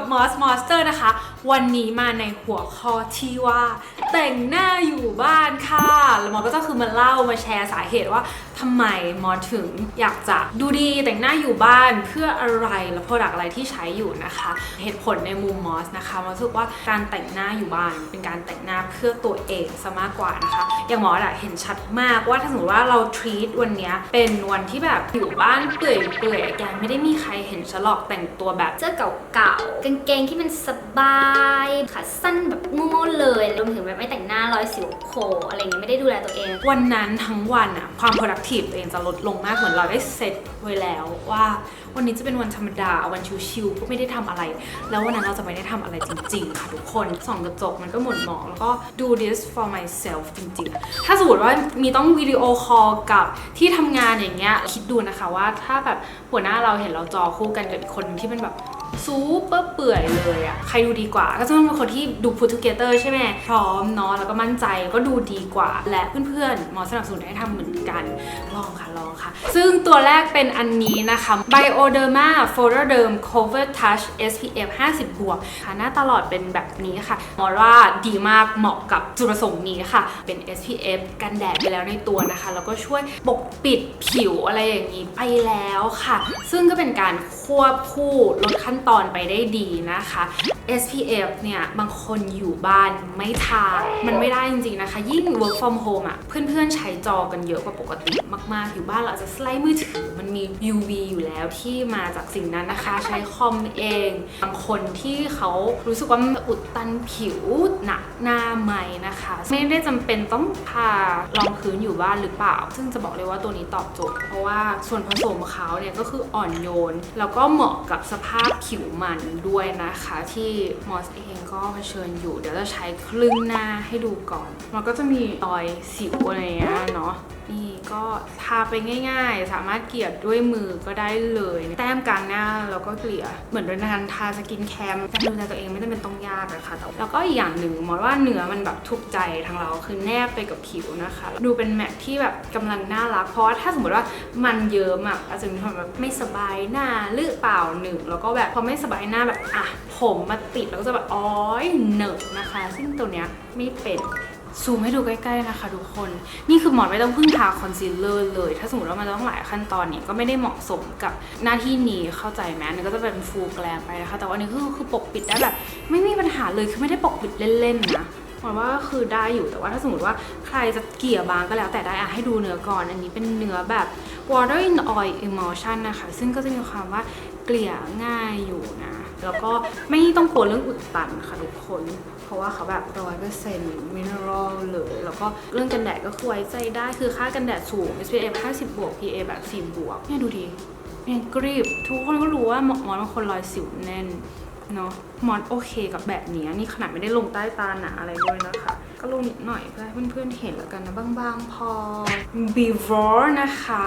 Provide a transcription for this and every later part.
กับมอสมอสเตอร์นะคะ วันนี้มาในหัวข้อที่ว่าแต่งหน้าอยู่บ้านค่ะ แล้วมอสก็จะคือมาเล่ามาแชร์สาเหตุว่าทำไมมอสถึงอยากจะดูดีแต่งหน้าอยู่บ้านเพื่ออะไรและโปรดักอะไรที่ใช้อยู่นะคะ เหตุผลในมุมมอสนะคะมอสรู้สึกว่าการแต่งหน้าอยู่บ้านเป็นการแต่งหน้าเพื่อตัวเองซะมากกว่านะคะ อย่างหมออะเห็นชัดมากว่าถ้าสมมติว่าเรา treat วันนี้เป็นวันที่แบบอยู่บ้านเปื่อยเปื่อยแกไม่ได้มีใครเห็นฉลอกแต่งตัวแบบเสื้อเก่าๆกางเกงที่มันสบายขาสั้นแบบโง่ๆเลยรวมถึงแบบไม่แต่งหน้ารอยสิวโผล่อะไรเงี้ยไม่ได้ดูแลตัวเอง วันนั้นทั้งวันอะความ productive ตัวเองจะลดลงมากเหมือนเราได้เซตไว้แล้วว่า วันนี้จะเป็นวันธรรมดาวันชิวๆก็ไม่ได้ทำอะไร แล้ววันนั้นเราจะไม่ได้ทำอะไรจริง ๆ ค่ะทุกคนส่องกระจกมันก็หม่นหมองแล้วก็ do this for myself จริงๆถ้าสมมติว่ามีต้องวิดีโอคอลกับที่ทำงานอย่างเงี้ยคิดดูนะคะว่าถ้าแบบหัวหน้าเราเห็นเราจอคู่กันกับอีกคนที่เป็นแบบ ซูเปอร์เปื่อยเลยอะใครดูดีกว่า ก็จะต้องเป็นคนที่ดู put together ใช่ไหมพร้อมเนาะแล้วก็มั่นใจก็ดูดีกว่า และเพื่อนๆหมอสนับสนุนให้ทำเหมือนกันลองค่ะลองค่ะ ซึ่งตัวแรกเป็นอันนี้นะคะ Bioderma Photoderm Cover Touch SPF 50บวกค่ะหน้าตลอดเป็นแบบนี้ค่ะหมอว่าดีมากเหมาะกับจุดประสงค์นี้ค่ะ เป็น SPF กันแดดไปแล้วในตัวนะคะ แล้วก็ช่วยปกปิดผิวอะไรอย่างนี้ไปแล้วค่ะ ซึ่งก็เป็นการควบคู่ลดขั้นตอนไปได้ดีนะคะ SPF เนี่ยบางคนอยู่บ้านไม่ทา มันไม่ได้จริงๆนะคะ ยิ่ง work from home อะเพื่อนๆใช้จอกันเยอะกว่าปกติมากๆ อยู่บ้านเราจะสไลด์มือถือมันมี UV อยู่แล้วที่มาจากสิ่งนั้นนะคะ ใช้คอมเอง บางคนที่เขารู้สึกว่ามันอุดตันผิวหนักหน้าไหมนะคะ ไม่ได้จำเป็นต้องทารองพื้นอยู่บ้านหรือเปล่า ซึ่งจะบอกเลยว่าตัวนี้ตอบโจทย์เพราะว่าส่วนผสมของเขาเนี่ยก็คืออ่อนโยน แล้วก็เหมาะกับสภาพผิิวมันด้วยนะคะ ที่มอสเองก็เผชิญอยู่ เดี๋ยวจะใช้ครึ่งหน้าให้ดูก่อน มันก็จะมีรอยสิวอะไรอย่างเงี้ยเนาะ นี่ก็ทาไปง่ายๆ สามารถเกลี่ยด้วยมือก็ได้เลย แต้มกลางหน้าแล้วก็เกลี่ย เหมือนโดยการทาสกินแคมการดูแลตัวเองไม่จำเป็นต้องยากนะคะแต่แล้วก็อีกอย่างหนึ่งมอว่าเนื้อมันแบบถูกใจทางเราคือแนบไปกับผิวนะคะ ดูเป็นแมทที่แบบกำลังน่ารัก เพราะถ้าสมมติว่ามันเยิ้มอะอาจจะมีความแบบไม่สบายหน้าหรือเปล่าหนึ่งแล้วก็แบบพอไม่สบายหน้าแบบอะผมมาติดแล้วก็จะแบบอ้อยเหนอะนะคะ ซึ่งตัวเนี้ยไม่เป็น ซูมให้ดูใกล้ๆนะคะทุกคน นี่คือหมอนไม่ต้องพึ่งทาคอนซีลเลอร์เลย ถ้าสมมติว่ามันต้องหลายขั้นตอนนี้ก็ไม่ได้เหมาะสมกับหน้าที่นี้เข้าใจไหมนี่ก็จะเป็นฟูแกลมไปนะคะ แต่ว่าอันนี้คือคือปกปิดได้แบบไม่มีปัญหาเลยคือไม่ได้ปกปิดเล่นๆนะหมายว่าคือได้อยู่แต่ว่าถ้าสมมติว่าใครจะเกลี่ยบางก็แล้วแต่ได้อะให้ดูเนื้อก่อน อันนี้เป็นเนื้อแบบ water in oil emulsion นะคะ ซึ่งก็จะมีความว่าเกลี่ยง่ายอยู่นะ แล้วก็ไม่ต้องกลัวเรื่องอุดตันค่ะทุกคน ราะว่าเขาแบบร้อยเปอร์เซ็นต์มินเนอรัลเลย แล้วก็เรื่องกันแดดก็คือไว้ใจได้คือค่ากันแดดสูง SPF 50 บวก PA แบบ4บวกเนี่ยดูดีเนี่ยกรีบ ทุกคนก็รู้ว่าหมอนบางคนรอยสิวแน่นเนาะหมอนโอเคกับแบบนี้นี่ขนาดไม่ได้ลงใต้ตาหนาอะไรด้วยนะคะ ก็ลงนิดหน่อยเพื่อให้เพื่อนๆเห็นแล้วกันนะบางๆพอ before นะคะ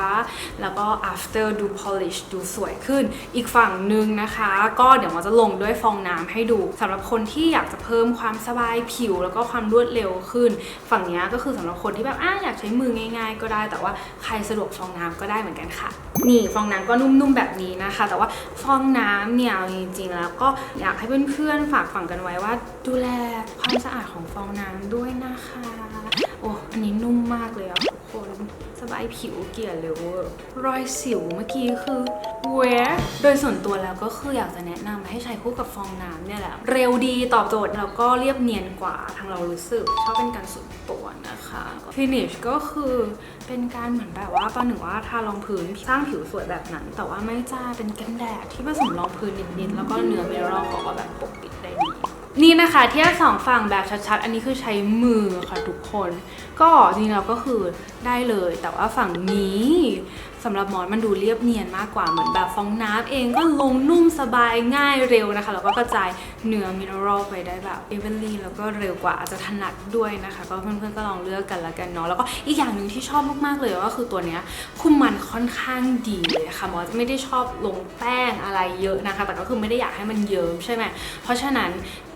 แล้วก็ after ดู polish ดูสวยขึ้น อีกฝั่งหนึ่งนะคะ ก็เดี๋ยวมันจะลงด้วยฟองน้ำให้ดูสำหรับคนที่อยากจะเพิ่มความสบายผิว แล้วก็ความรวดเร็วขึ้น ฝั่งนี้ก็คือสำหรับคนที่แบบอะอยากใช้มือง่าย ๆ ก็ได้ แต่ว่าใครสะดวกฟองน้ำก็ได้เหมือนกันค่ะ นี่ฟองน้ำก็นุ่มๆแบบนี้นะคะ แต่ว่าฟองน้ำเนี่ยจริงๆแล้วก็อยากให้เพื่อนๆฝากฝังกันไว้ว่า ดูแลความสะอาดของฟองน้ำด้วยนะคะโอ้อันนี้นุ่มมากเลยอะทุกคนสบายผิวเกลี่ยเร็วรอยสิวเมื่อกี้คือ where โดยส่วนตัวแล้วก็คืออยากจะแนะนำให้ใช้คู่กับฟองน้ำเนี่ยแหละ เร็วดีตอบโจทย์แล้วก็เรียบเนียนกว่าทางเรารู้สึก ชอบเป็นการส่วนตัวนะคะ finish ก็คือเป็นการเหมือนแบบว่าประหนึ่งว่าทารองพื้นสร้างผิวสวยแบบนั้น แต่ว่าไม่จ้าเป็นกันแดดที่ผสมรองพื้นนิดๆแล้วก็เนื้อเมลลเขาก็แบบปกปิด นี่นะคะเทียบสองฝั่งแบบชัดๆ อันนี้คือใช้มือค่ะทุกคน ก็จริงๆแล้วก็คือได้เลย แต่ว่าฝั่งนี้ สำหรับมอนมันดูเรียบเนียนมากกว่าเหมือนแบบฟองน้ำเองก็ลงนุ่มสบายง่ายเร็วนะคะแล้วก็กระจายเนื้อมินเนอรัลไปได้แบบเอเวอร์ลีแล้วก็เร็วกว่าอาจจะถนัดด้วยนะคะ ก็เพื่อนๆก็ลองเลือกกันละกันเนาะแล้วก็อีกอย่างหนึ่งที่ชอบมากๆเลยก็คือตัวเนี้ยคุมมันค่อนข้างดีเลยค่ะมอสไม่ได้ชอบลงแป้งอะไรเยอะนะคะ แต่ก็คือไม่ได้อยากให้มันเยิ้มใช่ไหมเพราะฉะนั้น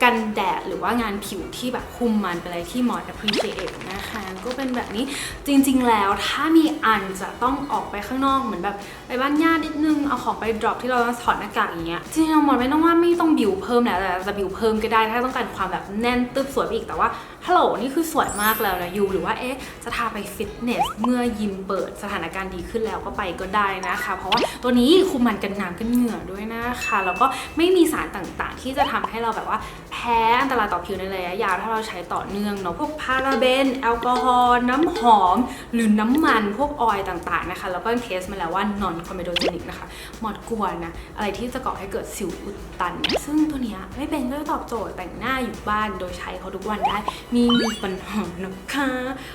กันแดดหรือว่างานผิวที่แบบคุมมันเป็นอะไรที่มอด appreciate นะคะก็เป็นแบบนี้จริง ๆ แล้วถ้ามีอันจะต้องออกไปข้างนอกเหมือนแบบไปบ้านญาตินิดนึงเอาของไปดรอปที่เราถอดหน้ากากอย่างเงี้ยจริงๆมอดไม่ต้องว่าไม่ต้องบิวเพิ่มแล้วแต่จะบิวเพิ่มก็ได้ถ้าต้องการความแบบแน่นตึ๊บสวยไปอีกแต่ว่า ฮัลโหลนี่คือสวยมากแล้วนะยูหรือว่าเอ๊ะจะทาไปฟิตเนสเมื่อยิมเปิดสถานการณ์ดีขึ้นแล้วก็ไปก็ได้นะคะ เพราะว่าตัวนี้คุมมันกันน้ำกันเหงื่อด้วยนะคะแล้วก็ไม่มีสารต่างๆ ที่จะทำให้เราแบบว่าแพ้อันตรายต่อผิวในระยะยาวถ้าเราใช้ต่อเนื่องเนาะพวกพาราเบนแอลกอฮอล์น้ำหอม หรือน้ำมันพวกออยล์ต่างๆนะคะแล้วก็เทสมาแล้วว่า non comedogenic นะคะหมดกวนนะอะไรที่จะก่อให้เกิดสิวอุดตัน ซึ่งตัวเนี้ยไม่เป็นก็ตอบโจทย์แต่งหน้าอยู่บ้านโดยใช้เขาทุกวันได้มีมีปัญหานะคะ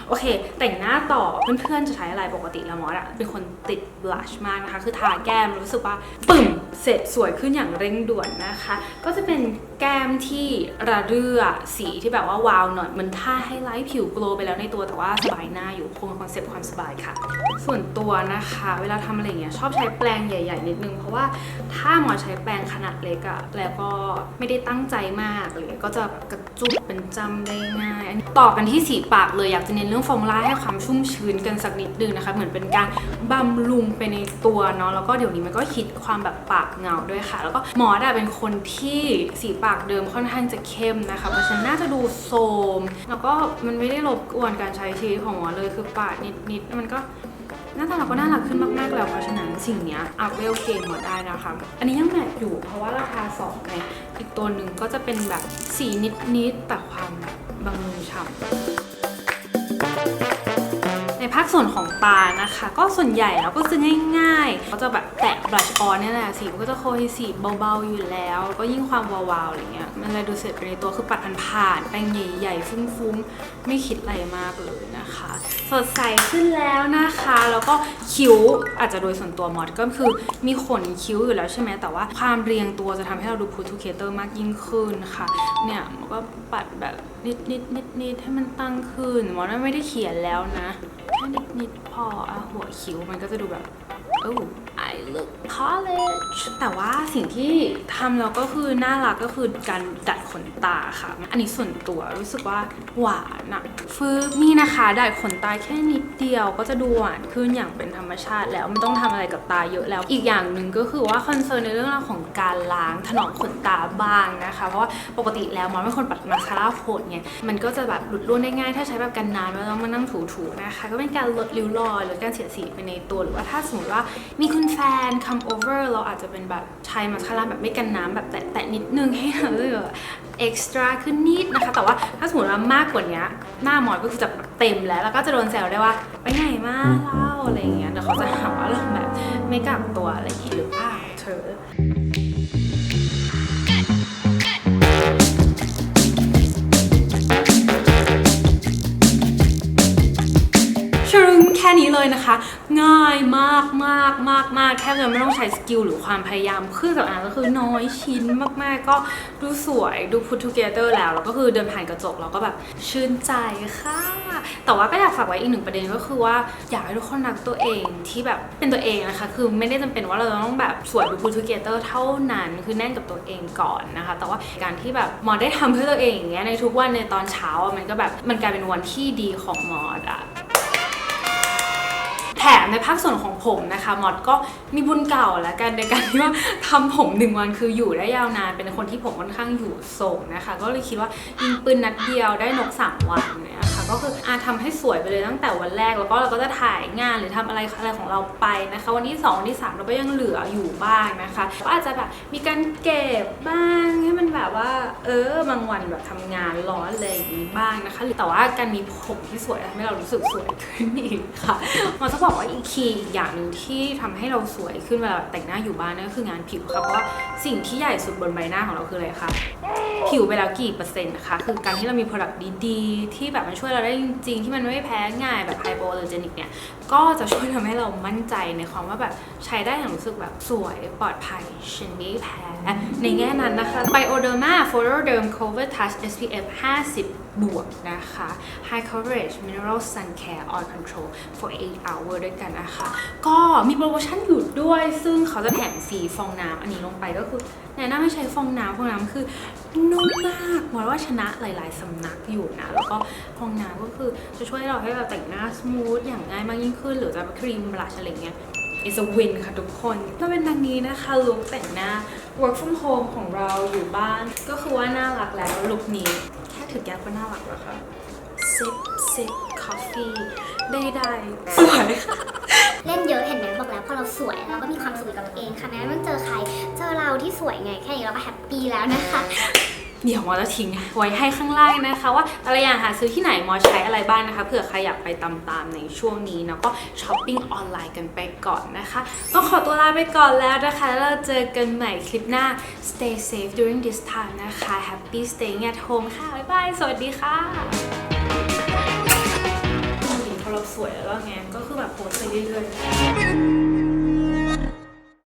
โอเค แต่งหน้าต่อเพื่อนๆจะใช้อะไรปกติแล้วมอสอะเป็นคนติดบลัชมากนะคะ คือทาแก้มรู้สึกว่าปึ่มเสร็จสวยขึ้นอย่างเร่งด่วนนะคะ ก็จะเป็นแก้มที่ระเรื่อสีที่แบบว่าวาวหน่อยมันท่าให้ไลท์ผิวโกลวไปแล้วในตัวแต่ว่าสบายหน้าอยู่คงคอนเซ็ปต์ความสบายค่ะ ส่วนตัวนะคะ เวลาทำอะไรเงี้ยชอบใช้แปรงใหญ่ ๆ นิดนึง เพราะว่าถ้าหมอใช้แปรงขนาดเล็กอะแล้วก็ไม่ได้ตั้งใจมากเลยก็จะกระจุกเป็นจำได้ง่ายอัน ต่อกันที่สีปากเลยอยากจะเน้นเรื่องฟองล่าให้ความชุ่มชื้นกันสักนิดนึงนะคะ เหมือนเป็นการบำรุงไปในตัวเนาะแล้วก็เดี๋ยวนี้มันก็คิดความแบบปากเงาด้วยค่ะ แล้วก็หมอดอะเป็นคนที่สีปากเดิมค่อนข้างจะเข้มนะคะเพราะฉะนั้นน่าจะดูโทรมแล้วก็มันไม่ได้รบกวนการใช้ชีวิตของหมอเลยคือปากนิดๆมันก็หน้าตาเราก็น่ารักขึ้นมากๆแล้วเพราะฉะนั้นสิ่งนี้อัพเวลเกมหมดได้นะคะ อันนี้ยังแมทอยู่เพราะว่าราคาสองไงอีกตัวหนึ่งก็จะเป็นแบบสีนิดๆแต่ความ ภาคส่วนของตานะคะ ก็ส่วนใหญ่เราก็ซื้อง่ายๆเขาจะแบบแตะบลัชออนนี่ยแหละสีมันก็จะโคฮีสีเบาๆอยู่แล้ว ก็ยิ่งความวาวๆอะไรเงี้ยมันเลยดูเสร็จไปในตัวคือปัดผ่านๆแป้งใหญ่ๆฟุ้งๆ ไม่คิดอะไรมากเลยนะคะ สดใสขึ้นแล้วนะคะ แล้วก็คิ้วอาจจะโดยส่วนตัวมอดก็คือมีขนคิ้วอยู่แล้วใช่ไหมแต่ว่าความเรียงตัวจะทำให้เราดูพูทูเคเตอร์มากยิ่งขึ้นค่ะเนี่ยมันก็ปัดแบบนิดนิดนิดนิดให้มันตั้งขึ้นมอดไม่ได้เขียนแล้วนะ แค่นิดๆพออะหัวคิ้วมันก็จะดูแบบเอ้ I look college แต่ว่าสิ่งที่ทำแล้วก็คือน่ารักก็คือการดัดขนตาค่ะ อันนี้ส่วนตัวรู้สึกว่าหวานอะฟืบนี่นะคะดัดขนตาแค่นิดเดียวก็จะดูหวานขึ้นอย่างเป็นธรรมชาติแล้วไม่ต้องทำอะไรกับตาเยอะแล้ว อีกอย่างหนึ่งก็คือว่าคอนเซิร์นในเรื่องราวของการล้างถนอมขนตาบ้างนะคะ เพราะว่าปกติแล้วมอนเป็นคนปัดมาสคาร่าโหดไงมันก็จะแบบหลุดร่วนได้ง่าย ถ้าใช้แบบกันน้ำแล้วต้องมานั่งถูๆนะคะ ก็เป็นการลดริ้วรอยลดการเสียดสีไปในตัวหรือว่าถ้าสมมติว่ามีคุณแฟน come over เราอาจจะเป็นแบบใช้มาสคาร่าแบบไม่กันน้ำแบบแตะๆนิดนึงให้เราเลือเอ็กซ์ตร้าขึ้นนิดนะคะ แต่ว่าถ้าสมมติว่ามากกว่านี้หน้ามอนก็คือจะเต็มแล้ว แล้วก็จะโดนแซวได้ว่าไปไหนมาเล่าอะไรอย่างเงี้ยเดี๋ยวเขาจะหาว่าเราแบบไม่กักตัวอะไรอย่างเงี้ยหรือเปล่าเธอ นี้เลยนะคะ ง่ายมากมากมากมากแทบจะไม่ต้องใช้สกิลหรือความพยายามเครื่องสำอางก็คือน้อยชิ้นมากๆ ก็ดูสวยดู put together แล้วแล้วก็คือเดินผ่านกระจกเราก็แบบชื่นใจค่ะ แต่ว่าก็อยากฝากไว้อีกหนึ่งประเด็นก็คือว่าอยากให้ทุกคนรักตัวเองที่แบบเป็นตัวเองนะคะ คือไม่ได้จำเป็นว่าเราจะต้องแบบสวยดู put together เท่านั้นคือแน่นกับตัวเองก่อนนะคะ แต่ว่าการที่แบบมอได้ทำเพื่อตัวเองอย่างเงี้ยในทุกวันในตอนเช้ามันก็แบบมันกลายเป็นวันที่ดีของมออะ แถมในภาคส่วนของผมนะคะมอดก็มีบุญเก่าแล้วกันในการที่ว่าทำผมหนึ่งวันคืออยู่ได้ยาวนานเป็นคนที่ผมค่อนข้างอยู่ส่งนะคะ ก็เลยคิดว่ายิงปืนนัดเดียวได้นกสามวันเนี่ย ก็คืออาทำให้สวยไปเลยตั้งแต่วันแรก แล้วก็เราก็จะถ่ายงานหรือทำอะไรอะไรของเราไปนะคะ วันที่สองวันที่สามเราก็ยังเหลืออยู่บ้างนะคะก็อาจจะแบบมีการเก็บบ้างให้มันแบบว่า เออบางวันแบบทำงานร้อนอะไรอย่างนี้บ้างนะคะหรือแต่ว่าการมีผมที่สวยทำให้เรารู้สึกสวยขึ้นอีกค่ะมันจะบอกว่าอีกคีย์อีกอย่างหนึ่งที่ทำให้เราสวยขึ้นเวลาแต่งหน้าอยู่บ้านนั่นก็คืองานผิวค่ะเพราะว่าสิ่งที่ใหญ่สุดบนใบหน้าของเราคืออะไรคะผิวไปแล้วกี่เปอร์เซ็นต์นะคะคือการที่เรามี product ดีๆ ที่แบบมันช่วยเราได้จริงๆ ที่มันไม่แพ้ง่ายแบบ hypoallergenic เนี่ย ก็จะช่วยทำให้เรามั่นใจในความว่าแบบใช้ได้อย่างรู้สึกแบบสวยปลอดภัยฉันไม่แพ้ ในแง่นั้นนะคะ Bioderma Photoderm Cover Touch SPF 50บวกนะคะ High Coverage Mineral Sun Care Oil Control for 8 hour ด้วยกันนะคะ ก็มีโปรโมชั่นอยู่ด้วย ซึ่งเขาจะแถมฟรีฟองน้ำอันนี้ลงไปก็คือแนะนำให้ใช้ฟองน้ำฟองน้ำคือ นุ่มมากหมายว่าชนะหลาย ๆ สำนักอยู่นะ แล้วก็ฟองน้ำก็คือจะช่วยเราให้เราแต่งหน้าสมูทอย่างง่ายมากยิ่งขึ้น หรือจะครีมบลัชอะไรเงี้ย is a win ค่ะทุกคนก็เป็นดังนี้นะคะลุคแต่งหน้า work from home ของเราอยู่บ้าน ก็คือว่าน่ารักแล้วลุคนี้ แค่ถือแก้วก็น่ารักแล้วค่ะ sip sip coffee ได้ได้ๆสวยค่ะ เล่นเยอะเห็นไหมบอกแล้วพอเราสวยเราก็มีความสุขกับตัวเองค่ะแม้ไม่อเจอใคร เจอเราที่สวยไงแค่นี้เราก็แฮปปี้แล้วนะคะเดี๋ยวมอจะทิ้งไว้ให้ข้างล่างนะคะ ว่าแต่ละอย่างหาซื้อที่ไหนมอใช้อะไรบ้างนะคะเผื่อใครอยากไปตามๆในช่วงนี้เนาะก็ช้อปปิ้งออนไลน์กันไปก่อนนะคะต้องขอตัวลาไปก่อนแล้วนะคะแล้วเราเจอกันใหม่คลิปหน้า stay safe during this time นะคะ happy staying at home ค่ะบ๊ายบายสวัสดีค่ะ เราสวยแล้วไงก็คือแบบโพสไปเรื่อยๆ